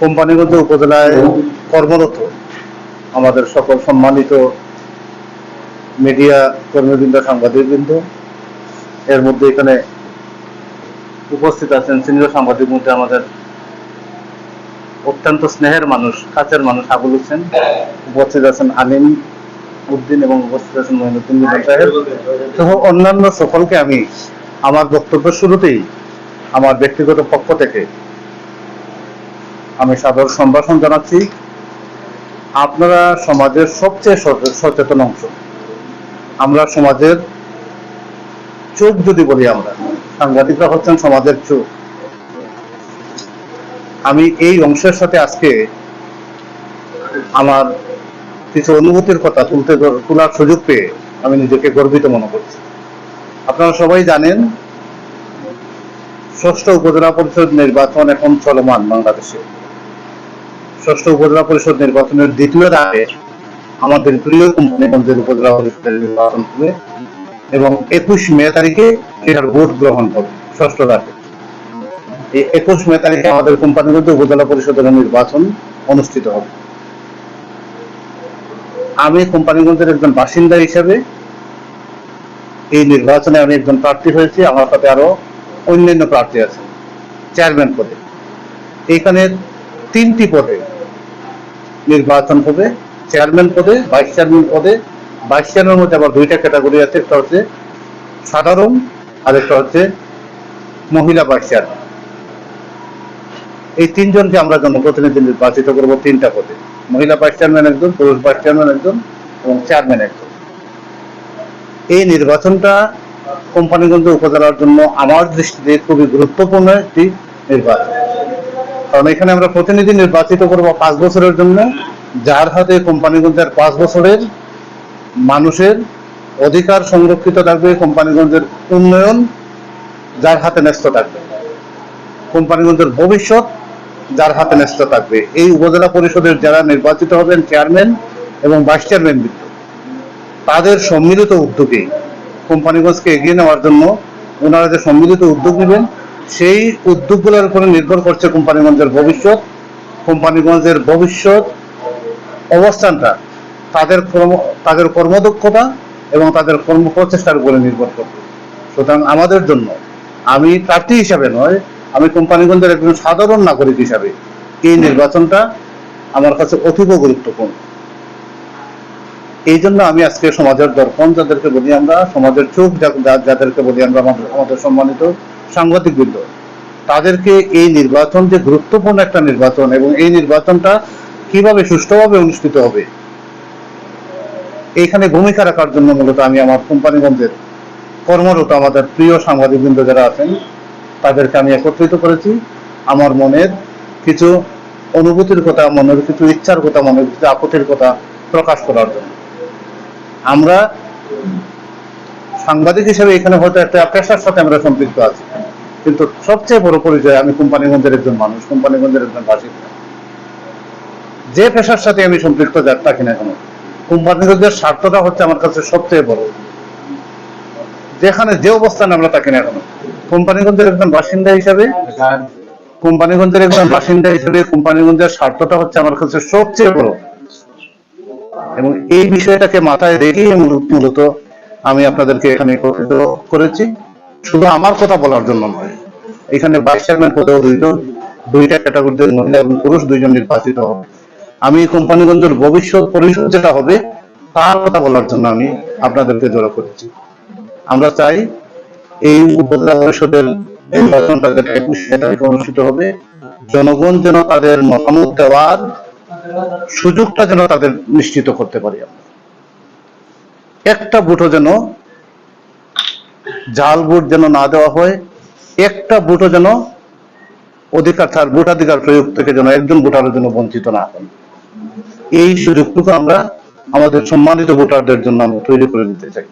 কোম্পানিগঞ্জ উপজেলায় কর্মরত আমাদের সকল সম্মানিত মিডিয়া কর্মীবৃন্দ, সাংবাদিকবৃন্দ। এর মধ্যে এখানে উপস্থিত আছেন সিনিয়র সাংবাদিক মধ্যে আমাদের অত্যন্ত স্নেহের মানুষ, কাছের মানুষ আবুল হোসেন। উপস্থিত আছেন আলিম উদ্দিন এবং উপস্থিত আছেন মহিনুদ্দিন সাহেব। সহ অন্যান্য সকলকে আমি আমার বক্তব্যের শুরুতেই আমার ব্যক্তিগত পক্ষ থেকে আমি সাদর সম্ভাষণ জানাচ্ছি। আপনারা সমাজের সবচেয়ে সচেতন অংশ। আমরা সমাজের চোখ যদি বলি আমরা সাংবাদিকরা হচ্ছেন সমাজের চোখ। আমি এই অংশের সাথে আজকে আমার কিছু অনুভূতির কথা তুলতে তোলার সুযোগ পেয়ে আমি নিজেকে গর্বিত মনে করছি। আপনারা সবাই জানেন, ষষ্ঠ উপজেলা পরিষদ নির্বাচন এখন চলমান বাংলাদেশে। ষষ্ঠ উপজেলা পরিষদ নির্বাচনের দ্বিতীয় ধাপে আমাদের প্রিয় কোম্পানিগঞ্জের উপজেলা পরিষদের নির্বাচন হবে এবং একুশ মে তারিখে এটার ভোট গ্রহণ হবে, ষষ্ঠ ধাপে। এই একুশ মে তারিখে আমাদের কোম্পানিগঞ্জ উপজেলা পরিষদের নির্বাচন অনুষ্ঠিত হবে। আমি কোম্পানিগঞ্জের একজন বাসিন্দা হিসেবে এই নির্বাচনে আমি একজন প্রার্থী হয়েছি, আমার সাথে আরও অন্যান্য প্রার্থী আছে চেয়ারম্যান পদে। এখানে তিনটি পদে নির্বাচন হবে চেয়ারম্যান পদে ভাইস চেয়ারম্যান পদে ভাইস চেয়ারম্যান মধ্যে আবার দুইটা ক্যাটাগরি আছে, একটা হচ্ছে সাধারণ আর একটা হচ্ছে মহিলা ভাইস চেয়ারম্যান এই তিনজনকে আমরা জনপ্রতিনিধি নির্বাচিত করব তিনটা পদে। মহিলা ভাইস চেয়ারম্যান একজন, পুরুষ ভাইস চেয়ারম্যান একজন এবং চেয়ারম্যান একজন। এই নির্বাচনটা কোম্পানিগঞ্জ উপজেলার জন্য আমার দৃষ্টিতে খুবই গুরুত্বপূর্ণ একটি নির্বাচন। কারণ এখানে আমরা প্রতিনিধি নির্বাচিত করব পাঁচ বছরের জন্য, যার হাতে কোম্পানিগঞ্জের পাঁচ বছরের মানুষের অধিকার সংরক্ষিত থাকবে, কোম্পানিগঞ্জের উন্নয়ন যার হাতে ন্যস্ত থাকবে, কোম্পানিগঞ্জের ভবিষ্যৎ যার হাতে ন্যস্ত থাকবে। এই উপজেলা পরিষদের যারা নির্বাচিত হবেন, চেয়ারম্যান এবং ভাইস চেয়ারম্যান তাদের সম্মিলিত উদ্যোগে কোম্পানিগঞ্জকে এগিয়ে নেওয়ার জন্য ওনারা যে সম্মিলিত উদ্যোগ নেবেন সেই উদ্যোগগুলোর উপরে নির্ভর করছে কোম্পানিগঞ্জের ভবিষ্যৎ। কোম্পানিগঞ্জের ভবিষ্যৎ অবস্থানটা তাদের কর্ম, তাদের কর্মদক্ষতা এবং তাদের কর্ম প্রচেষ্টার উপরে নির্ভর করবে। সুতরাং আমাদের জন্য, আমি প্রার্থী হিসাবে নয়, আমি কোম্পানিগঞ্জের একজন সাধারণ নাগরিক হিসাবে এই নির্বাচনটা আমার কাছে অতীব গুরুত্বপূর্ণ। এই জন্য আমি আজকে সমাজের দর্পণ যাদেরকে বলি আমরা, সমাজের চোখ যাদেরকে বলি আমরা আমাদের সম্মানিত সাংবাদিক বৃন্দ তাদেরকে এই নির্বাচন যে গুরুত্বপূর্ণ একটা নির্বাচন এবং এই নির্বাচনটা কীভাবে সুষ্ঠুভাবে অনুষ্ঠিত হবে, এইখানে ভূমিকা রাখার জন্য মূলত আমি আমার কোম্পানিগঞ্জের কর্মরত আমাদের প্রিয় সাংবাদিক বৃন্দ যারা আছেন, তাদেরকে আমি একত্রিত করেছি। আমার মনের কিছু অনুভূতির কথা, মনের কিছু ইচ্ছার কথা, মনের কিছু আপত্তির কথা প্রকাশ করার জন্য। আমরা সাংবাদিক হিসেবে এখানে হয়তো একটা পেশার সাথে আমরা সম্পৃক্ত আছি। কিন্তু সবচেয়ে বড় পরিচয় আমি কোম্পানিগঞ্জের একজন মানুষ, কোম্পানিগঞ্জের একজন বাসিন্দা। যে পেশার সাথে আমি সম্পৃক্ত যা থাকি না কেন। কোম্পানিগঞ্জের স্বার্থটা হচ্ছে আমার কাছে সবচেয়ে বড়। যেখানে যে অবস্থানে আমরা থাকি না কেন। কোম্পানিগঞ্জের একজন বাসিন্দা হিসাবে, কোম্পানিগঞ্জের একজন বাসিন্দা হিসেবে কোম্পানিগঞ্জের স্বার্থটা হচ্ছে আমার কাছে সবচেয়ে বড়। এবং এই বিষয়টাকে মাথায় রেখেই মূলত আমি আপনাদেরকে এখানে করেছি। শুধু আমার কথা বলার জন্য নয়, এখানে ভাইস চেয়ারম্যান পদেও দুইজন, দুইটা ক্যাটাগরিতে মহিলা এবং পুরুষ দুইজন নির্বাচিত হবে। আমি কোম্পানিগঞ্জের ভবিষ্যৎ পরিষদ যেটা হবে, তার কথা বলার জন্য আমি আপনাদেরকে জড়ো করেছি। আমরা চাই এই উপজেলা পরিষদের নির্বাচনটা যেটা একুশ তারিখে অনুষ্ঠিত হবে। জনগণ যেন তাদের মতামত দেওয়ার সুযোগটা যেন তাদের নিশ্চিত করতে পারি আমরা। একটা ভোটও যেন জাল ভোট যেন না দেওয়া হয়, একটা ভোটও যেন অধিকার তার ভোটাধিকার প্রয়োগ থেকে যেন একজন ভোটারের জন্য বঞ্চিত না হন এই সুযোগটুকু আমরা আমাদের সম্মানিত ভোটারদের জন্য আমরা তৈরি করে দিতে চাই।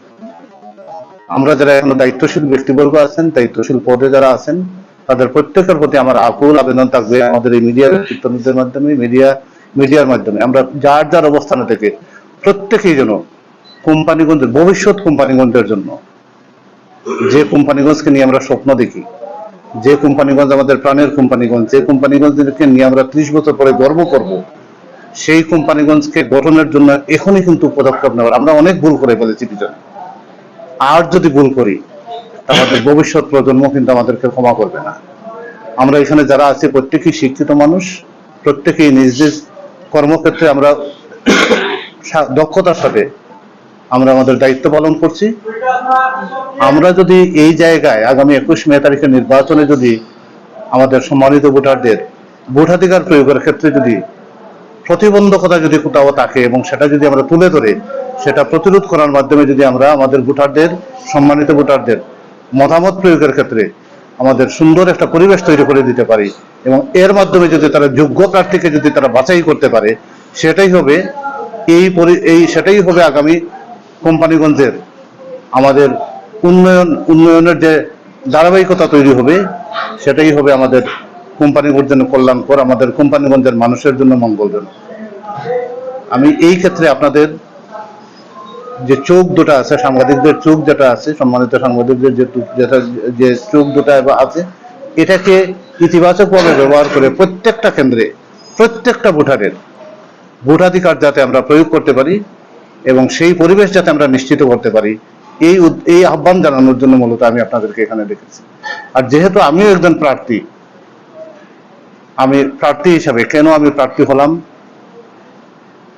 আমরা যারা এখনও দায়িত্বশীল ব্যক্তিবর্গ আছেন, দায়িত্বশীল পদে যারা আছেন, তাদের প্রত্যেকের প্রতি আমার আকুল আবেদন থাকবে আমাদের এই মিডিয়ার ব্যক্তিত্বদের মাধ্যমে, মিডিয়া, মিডিয়ার মাধ্যমে। আমরা যার যার অবস্থানে থেকে প্রত্যেকেই যেন কোম্পানিগঞ্জের, ভবিষ্যৎ কোম্পানিগঞ্জের জন্য যে কোম্পানিগঞ্জকে নিয়ে আমরা স্বপ্ন দেখি, যে কোম্পানিগঞ্জ আমাদের প্রাণের কোম্পানিগঞ্জ, যে কোম্পানিগঞ্জকে নিয়ে আমরা ত্রিশ বছর পরে গর্ব করব, সেই কোম্পানিগঞ্জকে গঠনের জন্য এখনই কিন্তু পদক্ষেপ নেওয়ার। আমরা অনেক ভুল করে ফেলেছি পিছনে আর যদি ভুল করি আমাদের ভবিষ্যৎ প্রজন্ম কিন্তু আমাদেরকে ক্ষমা করবে না। আমরা এখানে যারা আছি, প্রত্যেকেই শিক্ষিত মানুষ, প্রত্যেকেই নিজ নিজ কর্মক্ষেত্রে আমরা দক্ষতার সাথে আমরা আমাদের দায়িত্ব পালন করছি। আমরা যদি এই জায়গায় আগামী একুশ মে তারিখের নির্বাচনে যদি আমাদের সম্মানিত ভোটারদের ভোটাধিকার প্রয়োগের ক্ষেত্রে যদি প্রতিবন্ধকতা যদি কোথাও থাকে এবং সেটা যদি আমরা তুলে ধরে, সেটা প্রতিরোধ করার মাধ্যমে যদি আমরা আমাদের ভোটারদের, সম্মানিত ভোটারদের মতামত প্রয়োগের ক্ষেত্রে আমাদের সুন্দর একটা পরিবেশ তৈরি করে দিতে পারি এবং এর মাধ্যমে যদি তারা যোগ্য প্রার্থীকে যদি তারা বাছাই করতে পারে, সেটাই হবে এই এই সেটাই হবে আগামী কোম্পানিগঞ্জের আমাদের উন্নয়ন, উন্নয়নের যে ধারাবাহিকতা তৈরি হবে, সেটাই হবে আমাদের কোম্পানিগঞ্জের জন্য কল্যাণকর, আমাদের কোম্পানিগঞ্জের মানুষের জন্য মঙ্গলজনক। আমি এই ক্ষেত্রে আপনাদের যে চোখ দুটা আছে, সাংবাদিকদের চোখ যেটা আছে, সম্মানিত সাংবাদিকদের যে যে চোখ দুটা আছে, এটাকে ইতিবাচকভাবে ব্যবহার করে প্রত্যেকটা কেন্দ্রে, প্রত্যেকটা ভোটারের ভোটাধিকার যাতে আমরা প্রয়োগ করতে পারি এবং সেই পরিবেশ যাতে আমরা নিশ্চিত করতে পারি এই এই আহ্বান জানানোর জন্য মূলত আমি আপনাদেরকে এখানে দেখেছি আর যেহেতু আমিও একজন প্রার্থী আমি প্রার্থী হিসাবে কেন আমি প্রার্থী হলাম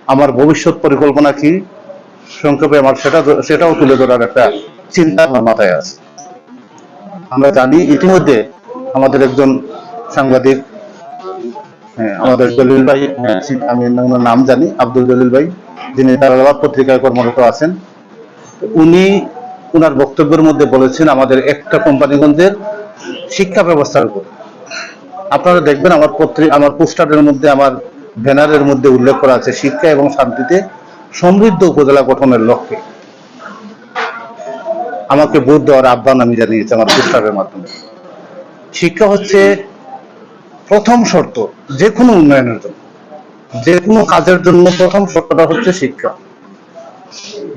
আমার ভবিষ্যৎ পরিকল্পনা কি সংক্ষেপে আমার সেটা সেটাও তুলে ধরার একটা চিন্তা আমার মাথায় আছে। আমরা জানি ইতিমধ্যে আমাদের একজন সাংবাদিক হ্যাঁ, আমাদের জলিল ভাই হ্যাঁ, আমি নাম জানি আব্দুল জলিল ভাই। যিনি তারাবাদ পত্রিকায় কর্মরত আছেন, উনি ওনার বক্তব্যের মধ্যে বলেছেন, আমাদের একটা কোম্পানিগঞ্জের শিক্ষা ব্যবস্থার উপর। আপনারা দেখবেন আমার পত্রিকা আমার পোস্টারের মধ্যে, আমার ব্যানারের মধ্যে উল্লেখ করা আছে, শিক্ষা এবং শান্তিতে সমৃদ্ধ উপজেলা গঠনের লক্ষ্যে। আমাকে ভোট দেওয়ার আহ্বান আমি জানিয়েছি আমার পোস্টারের মাধ্যমে। শিক্ষা হচ্ছে প্রথম শর্ত যে কোনো উন্নয়নের জন্য। যে কোনো কাজের জন্য প্রথম শর্তটা হচ্ছে শিক্ষা।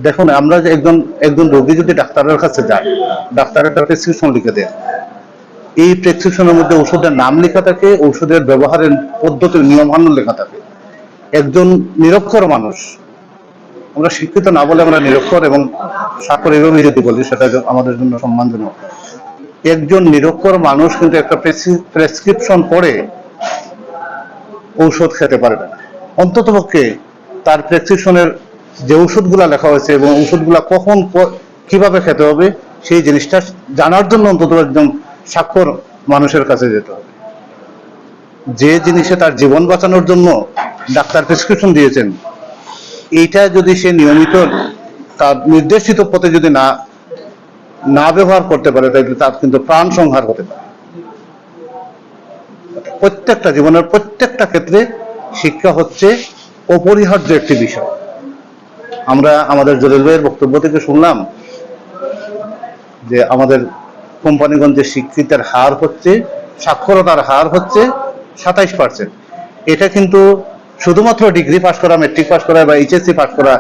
দেখুন, আমরা যে একজন একজন রোগী যদি ডাক্তারের কাছে যায় ডাক্তার একটা প্রেসক্রিপশন লিখে দেয়। এই প্রেসক্রিপশনের মধ্যে ওষুধের নাম লেখা থাকে, ওষুধের ব্যবহারের পদ্ধতির নিয়মান্য লেখা থাকে। একজন নিরক্ষর মানুষ, আমরা শিক্ষিত না বলে আমরা নিরক্ষর এবং স্বাক্ষর এভাবে যদি বলি, সেটা আমাদের জন্য সম্মানজনক। একজন নিরক্ষর মানুষ কিন্তু একটা প্রেসক্রিপশন পড়ে ঔষধ খেতে পারবে না। অন্তত পক্ষে তার প্রেসক্রিপশনের যে ওষুধগুলা লেখা হয়েছে এবং ওষুধগুলা কখন কীভাবে খেতে হবে, সেই জিনিসটা জানার জন্য অন্তত একজন স্বাক্ষর মানুষের কাছে যেতে হবে। যে জিনিসে তার জীবন বাঁচানোর জন্য ডাক্তার প্রেসক্রিপশন দিয়েছেন, এইটা যদি সে নিয়মিত তার নির্দেশিত পথে যদি না না ব্যবহার করতে পারে, তাহলে তার কিন্তু প্রাণ সংহার হতে পারে। প্রত্যেকটা জীবনের প্রত্যেকটা ক্ষেত্রে শিক্ষা হচ্ছে অপরিহার্য একটি বিষয়। আমরা আমাদের জলিল ভাইয়ের বক্তব্য থেকে শুনলাম যে আমাদের কোম্পানিগঞ্জে শিক্ষিতের হার হচ্ছে, সাক্ষরতার হার হচ্ছে সাতাইশ পার্সেন্ট এটা কিন্তু শুধুমাত্র ডিগ্রি পাশ করা মেট্রিক পাশ করা বা এইচএসসি পাশ করা,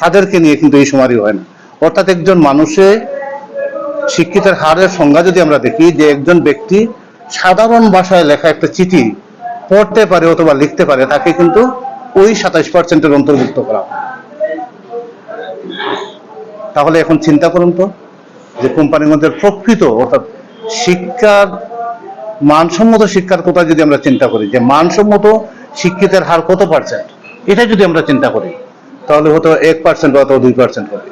তাদেরকে নিয়ে কিন্তু এই সুমারি হয় না। অর্থাৎ একজন মানুষে শিক্ষিতের হারের সংজ্ঞা যদি আমরা দেখি যে একজন ব্যক্তি সাধারণ ভাষায় লেখা একটা চিঠি পড়তে পারে অথবা লিখতে পারে, তাকে কিন্তু ওই সাতাইশ পার্সেন্টের অন্তর্ভুক্ত করা তাহলে এখন চিন্তা করুন তো, যে কোম্পানিগঞ্জের প্রকৃত অর্থাৎ শিক্ষার মানসম্মত শিক্ষার কথা যদি আমরা চিন্তা করি, যে মানসম্মত শিক্ষিতের হার কত পার্সেন্ট এটা যদি আমরা চিন্তা করি, তাহলে হয়তো এক পার্সেন্ট অথবা দুই পার্সেন্ট হবে।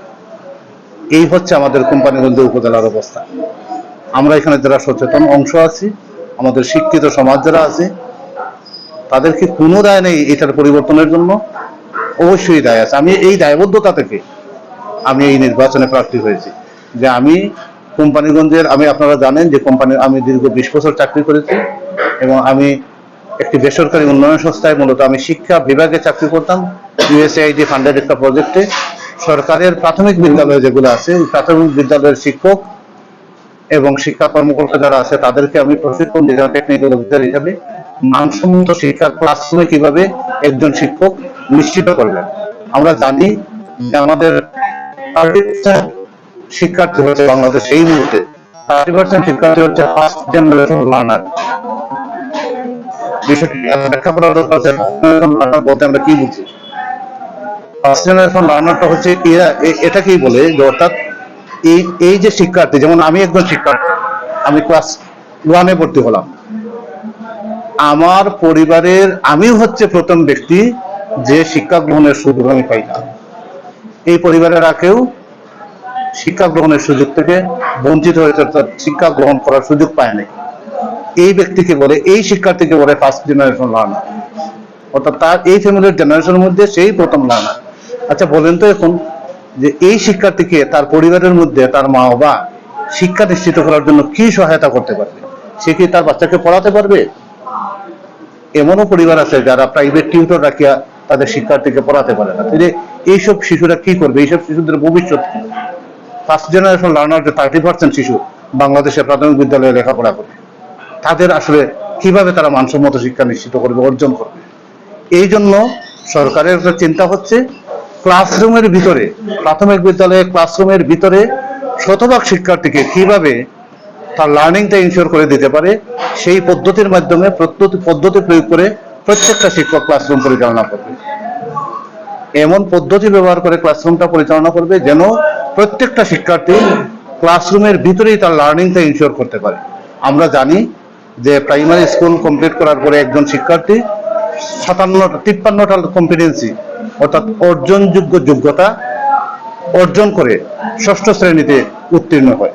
এই হচ্ছে আমাদের কোম্পানিগঞ্জ উপজেলার অবস্থা। আমরা এখানে যারা সচেতন অংশ আছি, আমাদের শিক্ষিত সমাজ যারা আছে তাদের কি কোনো দায় নেই এটার পরিবর্তনের জন্য। অবশ্যই দায় আছে। আমি এই দায়বদ্ধতা থেকে আমি এই নির্বাচনে প্রার্থী হয়েছি। যে আমি কোম্পানিগঞ্জের, আমি আপনারা জানেন যে কোম্পানি আমি দীর্ঘ বিশ বছর চাকরি করেছি এবং আমি একটি বেসরকারি উন্নয়ন সংস্থায় মূলত আমি শিক্ষা বিভাগে চাকরি করতাম। ইউএসআইডি ফান্ডেড একটা প্রজেক্টে সরকারের প্রাথমিক বিদ্যালয় যেগুলো আছে প্রাথমিক বিদ্যালয়ের শিক্ষক এবং শিক্ষা কর্মকর্তা যারা আছে, তাদেরকে আমি প্রশিক্ষণ দিতাম টেকনিক্যাল অফিসার হিসাবে। মানসম্মত শিক্ষার ক্লাসরুমে কীভাবে একজন শিক্ষক নিশ্চিত করবেন? আমরা জানি যে আমাদের শিক্ষার্থী হচ্ছে বাংলাদেশ এই মুহূর্তে। থার্টি পার্সেন্ট শিক্ষার্থী হচ্ছে ফার্স্ট জেনারেশন লার্নার কি বলে যে অর্থাৎ এই এই যে শিক্ষার্থী, যেমন আমি একজন শিক্ষার্থী আমি ক্লাস ওয়ানে ভর্তি হলাম। আমার পরিবারের আমি হচ্ছে প্রথম ব্যক্তি যে শিক্ষা গ্রহণের সুযোগ আমি পাই না এই পরিবারের কেউ শিক্ষা গ্রহণের সুযোগ থেকে বঞ্চিত হয়েছে অর্থাৎ শিক্ষা গ্রহণ করার সুযোগ পায় নাই। এই ব্যক্তিকে বলে, এই শিক্ষার্থীকে বলে ফার্স্ট জেনারেশন লার্নার অর্থাৎ তার এই ফ্যামিলির জেনারেশনের মধ্যে সেই প্রথম লার্নার আচ্ছা বলেন তো এখন যে এই শিক্ষার্থীকে তার পরিবারের মধ্যে তার মা বাবা শিক্ষা নিশ্চিত করার জন্য কি সহায়তা করতে পারবে? সে কি তার বাচ্চাকে পড়াতে পারবে? এমনও পরিবার আছে যারা প্রাইভেট টিউটর রাখিয়া তাদের শিক্ষার্থীকে পড়াতে পারে না। তাহলে এইসব শিশুরা কি করবে? এইসব শিশুদের ভবিষ্যৎ কি? ফার্স্ট জেনারেশন লার্নার যে থার্টি পার্সেন্ট শিশু বাংলাদেশের প্রাথমিক বিদ্যালয়ে লেখাপড়া করে তাদের আসলে কীভাবে তারা মানসম্মত শিক্ষা নিশ্চিত করবে, অর্জন করবে? এই জন্য সরকারের একটা চিন্তা হচ্ছে ক্লাসরুমের ভিতরে, প্রাথমিক বিদ্যালয়ে ক্লাসরুমের ভিতরে শতভাগ শিক্ষার্থীকে কীভাবে তার লার্নিংটা ইনশিওর করে দিতে পারে, সেই পদ্ধতির মাধ্যমে পদ্ধতি প্রয়োগ করে প্রত্যেকটা শিক্ষক ক্লাসরুম পরিচালনা করবে। এমন পদ্ধতি ব্যবহার করে ক্লাসরুমটা পরিচালনা করবে যেন প্রত্যেকটা শিক্ষার্থী ক্লাসরুমের ভিতরেই তার লার্নিংটা ইনশিওর করতে পারে। আমরা জানি যে প্রাইমারি স্কুল কমপ্লিট করার পরে একজন শিক্ষার্থী সাতান্নটা, তিপ্পান্নটা কম্পিটেন্সি অর্থাৎ অর্জনযোগ্য যোগ্যতা অর্জন করে ষষ্ঠ শ্রেণীতে উত্তীর্ণ হয়।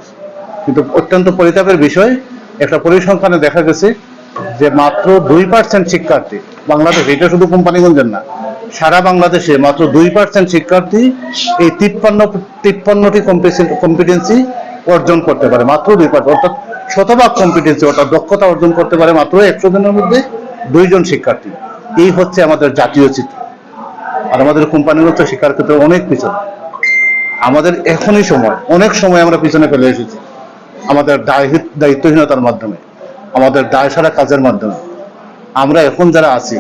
কিন্তু অত্যন্ত পরিতাপের বিষয়, একটা পরিসংখ্যানে দেখা গেছে যে মাত্র দুই পার্সেন্ট শিক্ষার্থী, বাংলাদেশ, এটা শুধু কোম্পানিগঞ্জের না, সারা বাংলাদেশে মাত্র দুই পার্সেন্ট শিক্ষার্থী এই তিপ্পান্ন, তিপ্পান্নটি কম্পিটেন্সি অর্জন করতে পারে, মাত্র দুই পার্সেন্ট অর্থাৎ শতভাগ কম্পিটেন্সি অর্থাৎ দক্ষতা অর্জন করতে পারে মাত্র একশো জনের মধ্যে দুইজন শিক্ষার্থী। এই হচ্ছে আমাদের জাতীয় চিত্র। আর আমাদের কোম্পানিগত শিক্ষার ক্ষেত্রে অনেক পিছনে। আমাদের এখনই সময়, অনেক সময় আমরা পিছনে ফেলে এসেছি। আমাদের দায়িত্বহীনতার মাধ্যমে, আমাদের দায় সারা কাজের মাধ্যমে। আমরা এখন যারা আছি,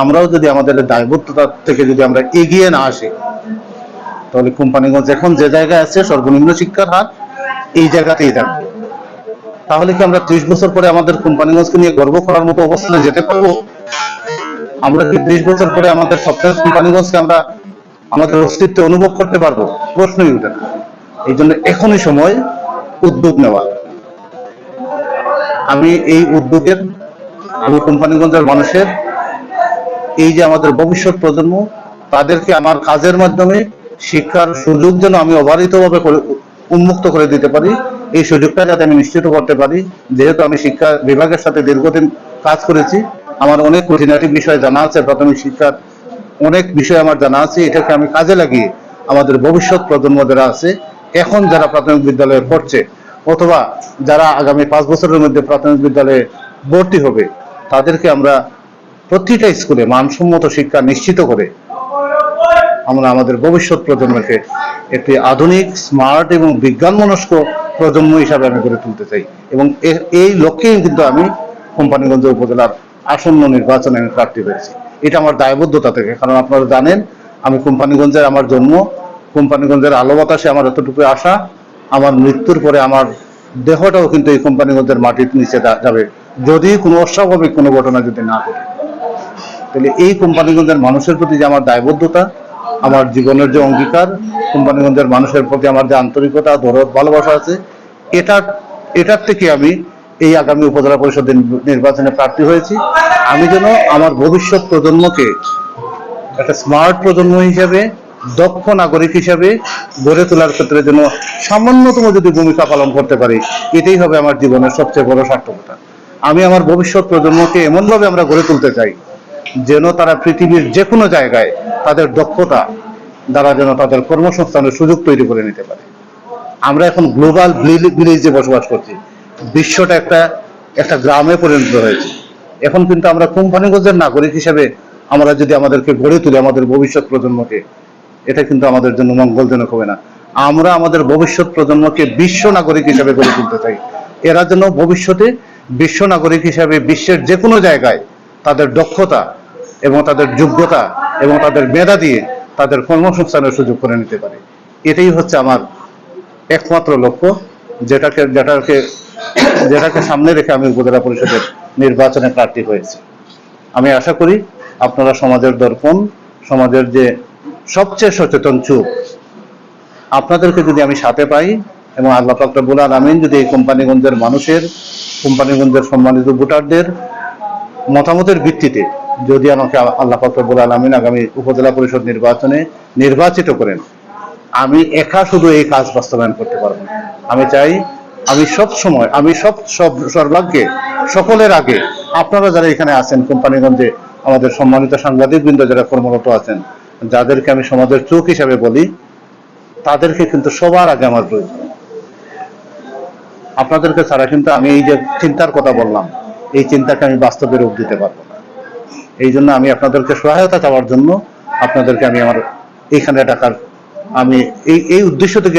আমরাও যদি আমাদের দায়বদ্ধতা থেকে যদি আমরা এগিয়ে না আসি, তাহলে কোম্পানিগঞ্জ এখন যে জায়গায় আছে সর্বনিম্ন শিক্ষার হার এই জায়গাতেই থাকবে। তাহলে কি আমরা ত্রিশ বছর পরে আমাদের কোম্পানিগঞ্জকে নিয়ে গর্ব করার মতো অবস্থানে যেতে পারব? আমরা কি ত্রিশ বছর পরে আমাদের সপ্তাহ কোম্পানিগঞ্জকে আমরা আমাদের অস্তিত্ব অনুভব করতে পারব? প্রশ্নই উঠে না। এই জন্য এখনই সময় উদ্যোগ নেওয়া। আমি এই উদ্যোগের আমি কোম্পানিগঞ্জের মানুষের এই যে আমাদের ভবিষ্যৎ প্রজন্ম, তাদেরকে আমার কাজের মাধ্যমে শিক্ষার সুযোগ যেন আমি অবারিতভাবে উন্মুক্ত করে দিতে পারি, এই সুযোগটা যাতে আমি নিশ্চিত করতে পারি। যেহেতু আমি শিক্ষা বিভাগের সাথে দীর্ঘদিন কাজ করেছি, আমার অনেক খুঁটিনাটি বিষয় জানা আছে, প্রাথমিক শিক্ষার অনেক বিষয় আমার জানা আছে, এটাকে আমি কাজে লাগিয়ে আমাদের ভবিষ্যৎ প্রজন্ম যারা আছে এখন যারা প্রাথমিক বিদ্যালয়ে পড়ছে অথবা যারা আগামী পাঁচ বছরের মধ্যে প্রাথমিক বিদ্যালয়ে ভর্তি হবে, তাদেরকে আমরা প্রতিটা স্কুলে মানসম্মত শিক্ষা নিশ্চিত করে আমরা আমাদের ভবিষ্যৎ প্রজন্মকে একটি আধুনিক স্মার্ট এবং বিজ্ঞান মনস্ক প্রজন্ম হিসাবে আমি গড়ে তুলতে চাই। এবং এই লক্ষ্যেই কিন্তু আমি কোম্পানিগঞ্জ উপজেলার আসন্ন নির্বাচনে আমি প্রার্থী হয়েছি। এটা আমার দায়বদ্ধতা থেকে, কারণ আপনারা জানেন আমি কোম্পানিগঞ্জের আমার জন্ম কোম্পানিগঞ্জের আলো বাতাসে আমার এতটুকু আশা, আমার মৃত্যুর পরে আমার দেহটাও কিন্তু এই কোম্পানিগঞ্জের মাটির নিচে যাবে। যদি কোনো অস্বাভাবিক কোনো ঘটনা যদি না ঘটে, তাহলে এই কোম্পানিগঞ্জের মানুষের প্রতি যে আমার দায়বদ্ধতা, আমার জীবনের যে অঙ্গীকার, কোম্পানিগঞ্জের মানুষের প্রতি আমার যে আন্তরিকতা দরদ ভালোবাসা আছে এটার এটার থেকে আমি এই আগামী উপজেলা পরিষদের নির্বাচনে প্রার্থী হয়েছি। আমি যেন আমার ভবিষ্যৎ প্রজন্মকে একটা স্মার্ট প্রজন্ম হিসেবে দক্ষ নাগরিক হিসেবে গড়ে তোলার ক্ষেত্রে যেন সামান্যতম যদি ভূমিকা পালন করতে পারি, এটাই হবে আমার জীবনের সবচেয়ে বড় সার্থকতা। আমি আমার ভবিষ্যৎ প্রজন্মকে এমনভাবে আমরা গড়ে তুলতে চাই, যেন তারা পৃথিবীর যে কোনো জায়গায় তাদের দক্ষতা দ্বারা যেন তাদের কর্মসংস্থানের সুযোগ তৈরি করে নিতে পারে। আমরা এখন গ্লোবাল ভিলেজে বসবাস করছি, বিশ্বটা একটা একটা গ্রামে পরিণত হয়েছে। এখন কিন্তু আমরা কোম্পানিগঞ্জের নাগরিক হিসেবে আমরা যদি আমাদেরকে গড়ে তুলি আমাদের ভবিষ্যৎ প্রজন্মকে এটা কিন্তু আমাদের জন্য মঙ্গলজনক হবে না। আমরা আমাদের ভবিষ্যৎ প্রজন্মকে বিশ্ব নাগরিক হিসাবে গড়ে তুলতে চাই। এরা যেন ভবিষ্যতে বিশ্ব নাগরিক হিসাবে বিশ্বের যে কোনো জায়গায় তাদের দক্ষতা এবং তাদের যোগ্যতা এবং তাদের মেধা দিয়ে তাদের কর্মসংস্থানের সুযোগ করে নিতে পারে। এটাই হচ্ছে আমার একমাত্র লক্ষ্য, যেটাকে যেটাকে যেটাকে সামনে রেখে আমি উপজেলা পরিষদের নির্বাচনে প্রার্থী হয়েছি। আমি আশা করি আপনারা সমাজের দর্পণ, সমাজের যে সবচেয়ে সচেতন চুপ। আপনাদেরকে যদি আমি সাথে পাই এবং আল্লাহ পাক রব্বুল আলামিন যদি এই কোম্পানিগঞ্জের মানুষের, কোম্পানিগঞ্জের সম্মানিত ভোটারদের মতামতের ভিত্তিতে যদি আমাকে আল্লাহ পাক রব্বুল আলামিন আগামী উপজেলা পরিষদ নির্বাচনে নির্বাচিত করেন, আমি একা শুধু এই কাজ বাস্তবায়ন করতে পারব আমি চাই, আমি সব সময়, আমি সব সব সর্বাগ্যে, সকলের আগে আপনারা যারা এখানে আছেন কোম্পানিগঞ্জে, আমাদের সম্মানিত সাংবাদিক বৃন্দ যারা কর্মরত আছেন যাদেরকে আমি সমাজের চোখ হিসাবে বলি, তাদেরকে কিন্তু সবার আগে আমার প্রয়োজন। আপনাদেরকে ছাড়া কিন্তু আমি এই যে চিন্তার কথা বললাম, এই চিন্তাকে আমি বাস্তবে রূপ দিতে পারব না। এই জন্য আমি আপনাদেরকে সহায়তা চাওয়ার জন্য আপনাদেরকে আমি আমার এইখানে টাকার আমি এই এই উদ্দেশ্য থেকে